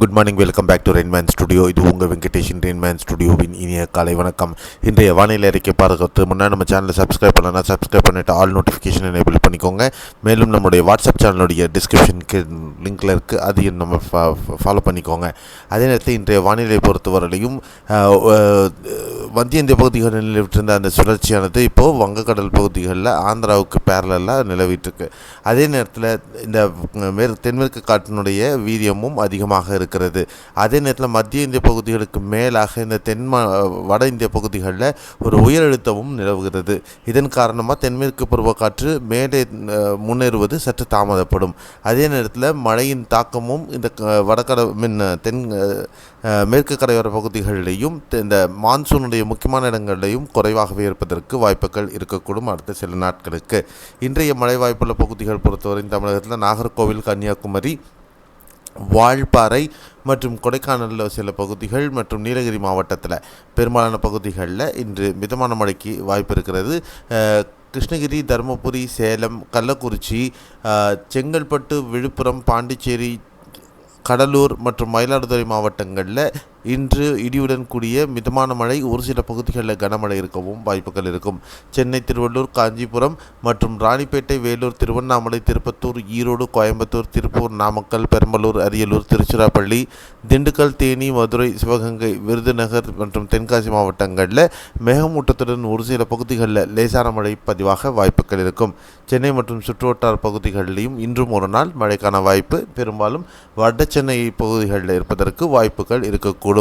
Good morning welcome back to Rainman studio இது உங்கள் Venkatesan Rainman ஸ்டுடியோவின் இனிய காலை வணக்கம். இன்றைய வானிலை அறிக்கை பார்க்கறதுக்கு முன்னாடி நம்ம சேனலை சப்ஸ்கிரைப் பண்ணலாம் சப்ஸ்கிரைப் பண்ணிவிட்டு ஆல் நோட்டிஃபிகேஷன் எனேபிள் பண்ணிக்கோங்க. மேலும் நம்முடைய வாட்ஸ்அப் சேனலுடைய டிஸ்கிரிப்ஷனுக்கு லிங்கில் இருக்குது அதையும் நம்ம ஃபாலோ பண்ணிக்கோங்க. அதே நேரத்தில் இன்றைய வானிலை பொறுத்தவரையிலையும் மத்திய இந்திய பகுதிகளில் நிலவிட்டிருந்த அந்த சுழற்சியானது இப்போது வங்கக்கடல் பகுதிகளில் ஆந்திராவுக்கு பேரலாக நிலவிட்டுருக்கு. அதே நேரத்தில் இந்த மேற் தென்மேற்கு காற்றினுடைய வீரியமும் அதிகமாக இருக்கிறது. அதே நேரத்தில் மத்திய இந்திய பகுதிகளுக்கு மேலாக இந்த தென் மா- வட இந்திய பகுதிகளில் ஒரு உயரழுத்தமும் நிலவுகிறது. இதன் காரணமாக தென்மேற்கு பருவக்காற்று மேலே முன்னேறுவது சற்று தாமதப்படும். அதே நேரத்தில் மழையின் தாக்கமும் இந்த வடகட மின் தென் மேற்கு கரையோர பகுதிகளிலேயும் தெ- இந்த மான்சூனுடைய முக்கியமான இடங்களிலேயும் குறைவாகவே இருப்பதற்கு வாய்ப்புகள் இருக்கக்கூடும் அடுத்த சில நாட்களுக்கு. இன்றைய மழை வாய்ப்புள்ள பகுதிகள் பொறுத்தவரை தமிழகத்தில் நாகர்கோவில் கன்னியாகுமரி வால்பாறை மற்றும் கொடைக்கானலில் சில பகுதிகள் மற்றும் நீலகிரி மாவட்டத்தில் பெரும்பாலான பகுதிகளில் இன்று மிதமான மழைக்கு வாய்ப்பு இருக்கிறது. கிருஷ்ணகிரி தருமபுரி சேலம் கள்ளக்குறிச்சி செங்கல்பட்டு விழுப்புரம் பாண்டிச்சேரி கடலூர் மற்றும் மயிலாடுதுறை மாவட்டங்களில் இன்று இடியுடன் கூடிய மிதமான மழை ஒரு சில பகுதிகளில் கனமழை இருக்கவும் வாய்ப்புகள் இருக்கும். சென்னை திருவள்ளூர் காஞ்சிபுரம் மற்றும் ராணிப்பேட்டை வேலூர் திருவண்ணாமலை திருப்பத்தூர் ஈரோடு கோயம்புத்தூர் திருப்பூர் நாமக்கல் பெரம்பலூர் அரியலூர் திருச்சிராப்பள்ளி திண்டுக்கல் தேனி மதுரை சிவகங்கை விருதுநகர் மற்றும் தென்காசி மாவட்டங்களில் மேகமூட்டத்துடன் ஒரு சில பகுதிகளில் லேசான மழை பதிவாக வாய்ப்புகள் இருக்கும். சென்னை மற்றும் சுற்றுவட்டார பகுதிகளிலும் இன்றும் ஒரு நாள் மழைக்கான வாய்ப்பு. பெரும்பாலும் வட சென்னை பகுதிகளில் இருப்பதற்கு வாய்ப்புகள் இருக்கக்கூடும்.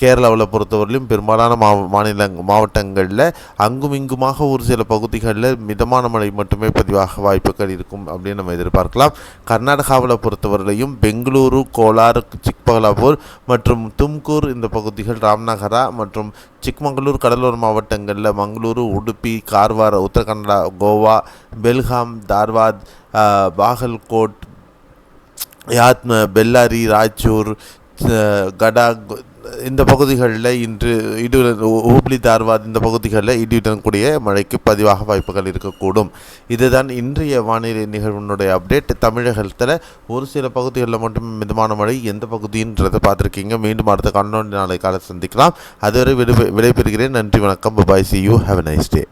கேரளாவில் பொறுத்தவரையிலும் பெரும்பாலான மா மாநில மாவட்டங்களில் அங்கும் இங்குமாக ஒரு சில பகுதிகளில் மிதமான மழை மட்டுமே பதிவாக வாய்ப்புகள் இருக்கும் அப்படின்னு நம்ம எதிர்பார்க்கலாம். கர்நாடகாவில் பொறுத்தவரையிலையும் பெங்களூரு கோலார் சிக்பகலாப்பூர் மற்றும் தும்கூர் இந்த பகுதிகள் ராம்நகரா மற்றும் சிக்மங்களூர் கடலோர மாவட்டங்களில் மங்களூரு உடுப்பி கார்வார் உத்தரகண்டா கோவா பெல்காம் தார்வாத் பாகல்கோட் யாத்ம பெல்லாரி ராய்ச்சூர் கடாக் இந்த பகுதிகளில் இன்று இடியுடன் ஹூப்ளி தார்வாத் இந்த பகுதிகளில் இடியுடன் கூடிய மழைக்கு பதிவாக வாய்ப்புகள் இருக்கக்கூடும். இதுதான் இன்றைய வானிலை நிகழ்வுனுடைய அப்டேட். தமிழகத்தில் ஒரு சில பகுதிகளில் மட்டும் மிதமான மழை எந்த பகுதின்றதை பார்த்துருக்கீங்க. மீண்டும் அடுத்த காணொலி நாளை காலை சந்திக்கலாம். அதுவரை விடை விடைபெறுகிறேன். நன்றி வணக்கம். Bye see you have nice day